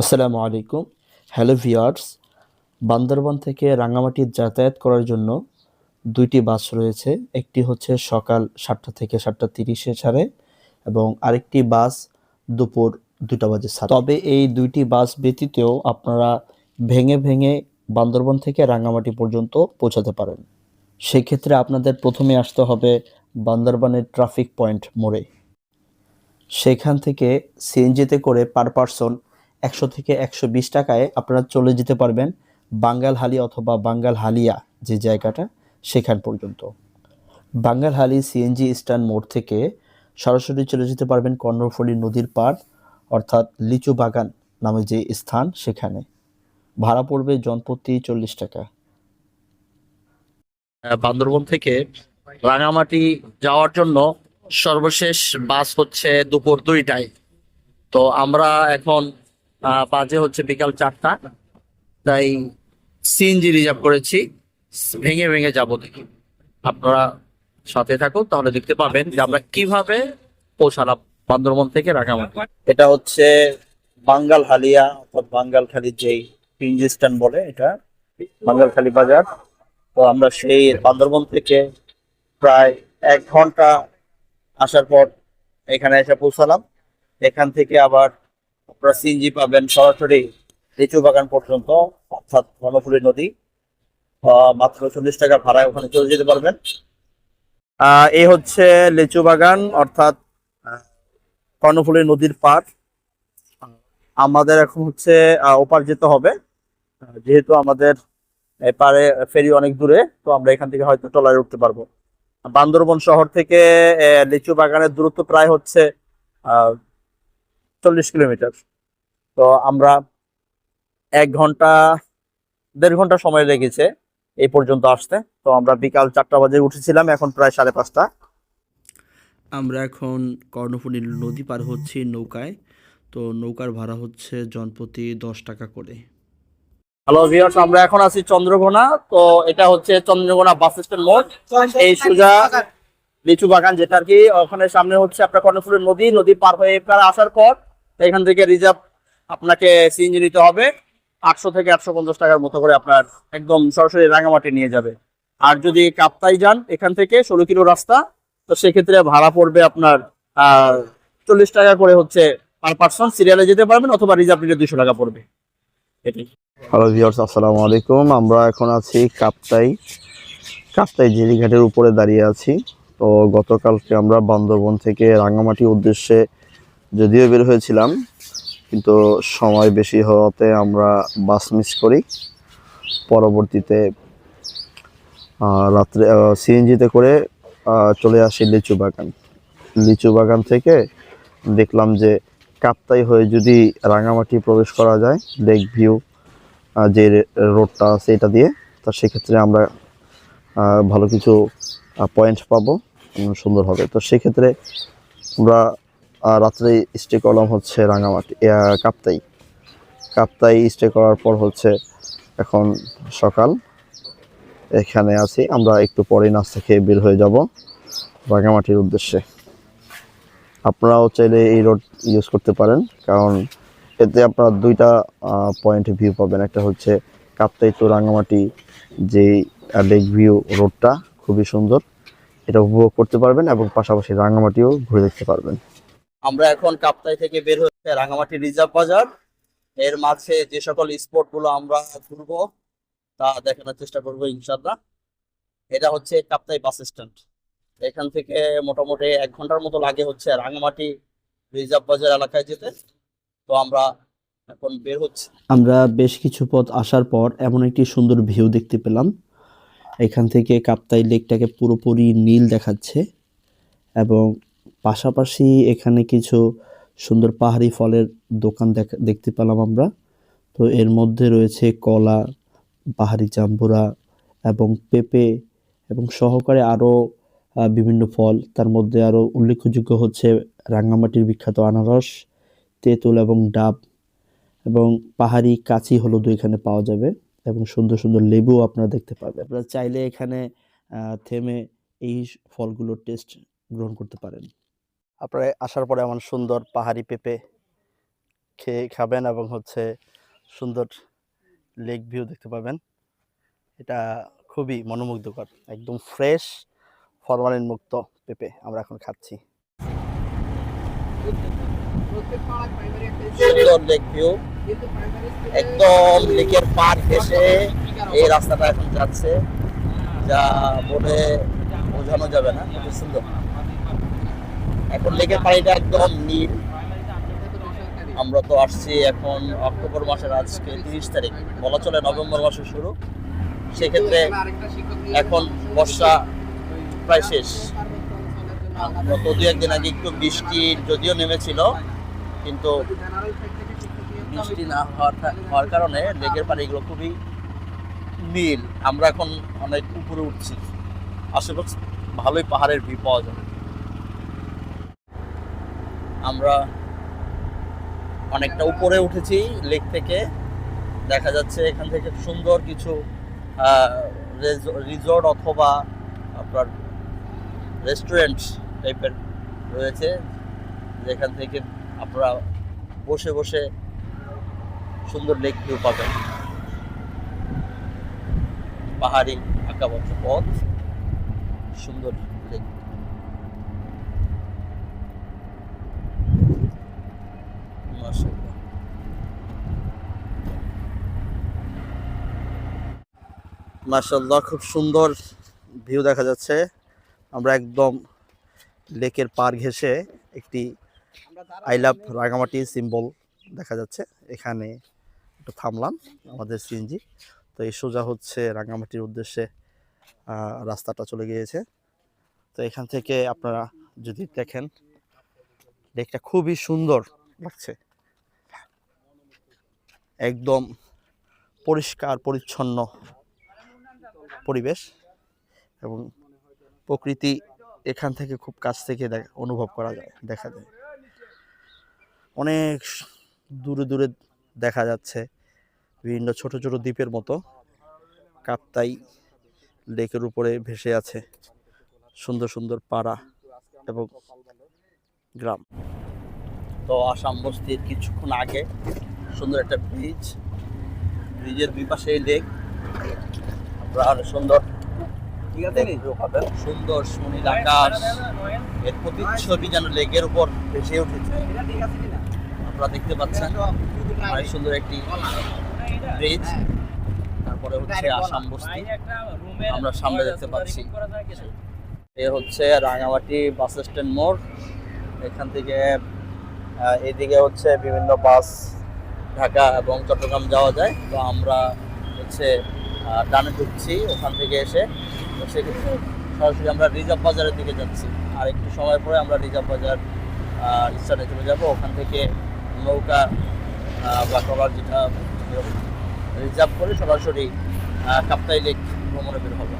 আসসালামু আলাইকুম। Hello viewers Bandarban থেকে রাঙামাটি যাতায়াত করার জন্য দুইটি বাস রয়েছে। একটি হচ্ছে সকাল সাতটা থেকে সাতটা তিরিশে ছাড়ে এবং আরেকটি বাস দুপুর দুটা বাজে ছাড়ে তবে এই দুইটি বাস ব্যতীতেও আপনারা ভেঙে ভেঙে বান্দরবান থেকে রাঙামাটি পর্যন্ত পৌঁছাতে পারেন। সেক্ষেত্রে আপনাদের প্রথমে আসতে হবে বান্দরবানের ট্রাফিক পয়েন্ট মোড়ে। সেখান থেকে সিএনজিতে করে পার পারসন একশো থেকে একশো বিশ টাকায় আপনারা চলে যেতে পারবেন বাঙ্গালহালি অথবা বাঙ্গাল হালিয়া যে জায়গাটা সেখান পর্যন্ত। বাঙ্গালহালি সিএনজি স্ট্যান্ড মোড় থেকে সরাসরি চলে যেতে পারবেন কর্ণফুলী নদীর পার অর্থাৎ লিচু বাগান নামে যে স্থান সেখানে। ভাড়া পড়বে জনপ্রতি চল্লিশ টাকা। বান্দরবন থেকে রাঙামাটি যাওয়ার জন্য সর্বশেষ বাস হচ্ছে দুপুর দুইটায়। তো আমরা এখন বাজে হচ্ছে বিকাল চারটা। তাই সিএনজি রিজার্ভ করেছি। ভেঙে ভেঙে যাব দেখি। আপনারা সাথে থাকুন, তাহলে দেখতে পাবেন যে আমরা কীভাবে পৌঁছালাম বান্দরবন থেকে রাঙামাটি। এটা হচ্ছে বাঙ্গাল হালিয়া অর্থাৎ বাঙ্গালখালী যেই পিঞ্জি স্ট্যান্ড বলে এটা, বাঙ্গালখালী বাজার। তো আমরা সেই বান্দরবন থেকে প্রায় এক ঘণ্টা আসার পর এখানে এসে পৌঁছালাম। এখান থেকে আবার আপনারা সিএনজি পাবেন সরাসরি লিচু বাগান পর্যন্ত, অর্থাৎ কর্ণফুলী নদী। মাত্র চল্লিশ টাকা ভাড়ায় ওখানে চলে যেতে পারবেন। এই হচ্ছে লিচু বাগান, অর্থাৎ কর্ণফুলী নদীর পার আমাদের এখন হচ্ছে ওপার যেতে হবে। যেহেতু আমাদের এপারে ফেরি অনেক দূরে, তো আমরা এখান থেকে হয়তো ট্রলারে উঠতে পারব। বান্দরবন শহর থেকে লিচু বাগানের দূরত্ব প্রায় হচ্ছে চল্লিশ কিলোমিটার। তো আমরা এক ঘণ্টা দেড় ঘণ্টা সময় লেগেছে এই পর্যন্ত আসতে। তো আমরা বিকাল চারটা বাজে উঠেছিলাম এখন প্রায় সাড়ে পাঁচটা। আমরা এখন কর্ণফুলী নদী পার হচ্ছি নৌকায়। তো নৌকার ভাড়া হচ্ছে জনপ্রতি দশ টাকা করে। হ্যালো ভিউয়ার্স আমরা এখন আছি চন্দ্রঘোনা। তো এটা হচ্ছে চন্দ্রঘোনা বাস স্ট্যান্ড মোড়। এই সোজা লিচু বাগান যেটা আর কি ওখানে সামনে হচ্ছে আপনার কর্ণফুলের নদী। নদী পার হয়ে আসার পর এখান থেকে রিজার্ভ আপনাকে সিএনজি নিতে হবে। আটশো থেকে আটশো পঞ্চাশ টাকার মতো করে আপনার একদম সরাসরি রাঙামাটি নিয়ে যাবে। আর যদি কাপ্তাই যান এখান থেকে ষোলো কিলো রাস্তা, তো সেক্ষেত্রে ভাড়া পড়বে আপনার চল্লিশ টাকা করে হচ্ছে পার পার্সন সিরিয়ালে যেতে পারবেন অথবা রিজার্ভ নিলে দুশো টাকা পড়বে। এটাই। হ্যালো ভিউয়ার্স আসসালামু আলাইকুম। আমরা এখন আছি কাপ্তাই। কাপ্তাই জেরিঘাটের উপরে দাঁড়িয়ে আছি। তো গতকালকে আমরা বান্দরবন থেকে রাঙামাটি উদ্দেশ্যে যদিও বের হয়েছিলাম, কিন্তু সময় বেশি হওয়াতে আমরা বাস মিস করি। পরবর্তীতে রাত্রে সিএনজিতে করে চলে আসি লিচু বাগান। লিচু বাগান থেকে দেখলাম যে কাপ্তাই হয়ে যদি রাঙামাটি প্রবেশ করা যায় লেক ভিউ যে রোডটা আছে এটা দিয়ে, তা সেক্ষেত্রে আমরা ভালো কিছু পয়েন্ট পাবো সুন্দর হবে। তো সেক্ষেত্রে আমরা রাত্রে স্টে করলাম হচ্ছে রাঙামাটি কাপ্তাই। কাপ্তাই স্টে করার পর হচ্ছে এখন সকাল। এখানে আছি, আমরা একটু পরেই নাস্তা খেয়ে বের হয়ে যাব রাঙামাটির উদ্দেশ্যে। আপনারাও চাইলে এই রোড ইউজ করতে পারেন, কারণ এতে আপনারা দুইটা পয়েন্ট ভিউ পাবেন। একটা হচ্ছে কাপ্তাই তো রাঙামাটি যে লেক ভিউ রোডটা খুবই সুন্দর। এটা উপভোগ করতে পারবেন এবং পাশাপাশি রাঙামাটিও ঘুরে দেখতে পারবেন। আমরা এখন কাপ্তাই থেকে বের হচ্ছে রাঙামাটি রিজার্ভ বাজার। এর মাঝে যে সকল স্পটগুলো আমরা ঘুরবো, তা দেখানোর চেষ্টা করব ইনশাল্লাহ এটা হচ্ছে কাপ্তাই বাস স্ট্যান্ড। এখান থেকে মোটামুটি এক ঘণ্টার মতো লাগে হচ্ছে রাঙামাটি রিজার্ভ বাজার এলাকায় যেতে। তো আমরা এখন বের হচ্ছে। আমরা বেশ কিছু পথ আসার পর এমন একটি সুন্দর ভিউ দেখতে পেলাম। এখান থেকে কাপ্তাই লেকটাকে পুরোপুরি নীল দেখাচ্ছে এবং পাশাপাশি এখানে কিছু সুন্দর পাহাড়ি ফলের দোকান দেখতে পেলাম আমরা। তো এর মধ্যে রয়েছে কলা, পাহাড়ি জাম্বুরা এবং পেঁপে এবং সহকারে আরও বিভিন্ন ফল। তার মধ্যে আরও উল্লেখযোগ্য হচ্ছে রাঙামাটির বিখ্যাত আনারস, তেঁতুল এবং ডাব এবং পাহাড়ি কাঁচি হলুদও এখানে পাওয়া যাবে এবং সুন্দর সুন্দর লেবুও আপনারা দেখতে পাবেন। আপনারা চাইলে এখানে থেমে এই ফলগুলোর টেস্ট গ্রহণ করতে পারেন। আপনারা আসার পরে এমন সুন্দর পাহাড়ি পেঁপে খেয়ে খাবেন এবং হচ্ছে সুন্দর লেক ভিউ দেখতে পাবেন। এটা খুবই মনোমুগ্ধকর, একদম ফ্রেশ ফরমালিন মুক্ত পেঁপে আমরা এখন খাচ্ছি। সুন্দর লেক ভিউ একদম লেকের পার এই রাস্তাটা এখন যাচ্ছে, যা বলে বোঝানো যাবে না, খুব সুন্দর। এখন লেকের পানিটা একদম নীল। আমরা তো আসছি এখন অক্টোবর মাসের আজকে তিরিশ তারিখ। বলা চলে নভেম্বর মাসের শুরু। সেক্ষেত্রে এখন বর্ষা প্রায় শেষ। গত দু একদিন আগে একটু বৃষ্টি যদিও নেমেছিল, কিন্তু বৃষ্টি না হওয়ার হওয়ার কারণে লেকের পানিগুলো খুবই নীল। আমরা এখন অনেক উপরে উঠছি। আশেপাশে ভালোই পাহাড়ের ভিউ পাওয়া যাবে আমরা অনেকটা উপরে উঠেছি লেক থেকে। দেখা যাচ্ছে এখান থেকে সুন্দর কিছু রিসোর্ট অথবা আপনার রেস্টুরেন্ট টাইপের রয়েছে, যেখান থেকে আপনারা বসে বসে সুন্দর লেক ভিউ পাবেন। পাহাড়ি আঁকাবাঁকা পথ, সুন্দর লেক মাশাআল্লাহ মার্শাল্লাহ খুব সুন্দর ভিউ দেখা যাচ্ছে। আমরা একদম লেকের পার ঘেঁষে একটি আই লাভ রাঙামাটি সিম্বল দেখা যাচ্ছে। এখানে একটু থামলাম আমাদের সিএনজি। তো এই সোজা হচ্ছে রাঙামাটির উদ্দেশ্যে রাস্তাটা চলে গিয়েছে। তো এখান থেকে আপনারা যদি দেখেন, লেকটা খুবই সুন্দর লাগছে। একদম পরিষ্কার, পরিচ্ছন্ন পরিবেশ এবং প্রকৃতি এখান থেকে খুব কাছ থেকে অনুভব করা যায়, দেখা যায়। অনেক দূরে দূরে দেখা যাচ্ছে, বিভিন্ন ছোট ছোট দ্বীপের মতো। কাপ্তাই লেকের উপরে ভেসে আছে সুন্দর সুন্দর পাড়া এবং গ্রাম। তো আসাম বস্তির কিছুক্ষণ আগে সুন্দর একটা ব্রিজ ব্রিজের দুই পাশে লেক আপনারা সুন্দর। পাবেন। সুন্দর সুনীল আকাশ। এর প্রতিচ্ছবি যেন লেকের উপর ভেসে উঠেছে। আপনারা দেখতে পাচ্ছেন অনেক সুন্দর একটি ব্রিজ তারপরে হচ্ছে আসাম বস্তি। আমরা সামনে দেখতে পাচ্ছি। এ হচ্ছে রাঙামাটি বাস স্ট্যান্ড মোড়। এখান থেকে এদিকে হচ্ছে বিভিন্ন বাস ঢাকা এবং চট্টগ্রাম যাওয়া যায়। তো আমরা হচ্ছে ডানে ঢুকছি, ওখান থেকে এসে তো সেক্ষেত্রে সরাসরি আমরা রিজার্ভ বাজারের দিকে যাচ্ছি। আর একটু সময় পরে আমরা রিজার্ভ বাজার ইস্টারে চলে যাব। ওখান থেকে নৌকা বা ট্রলার যেটা, রিজার্ভ করে সরাসরি কাপ্তাই লেক ভ্রমণে বের হব।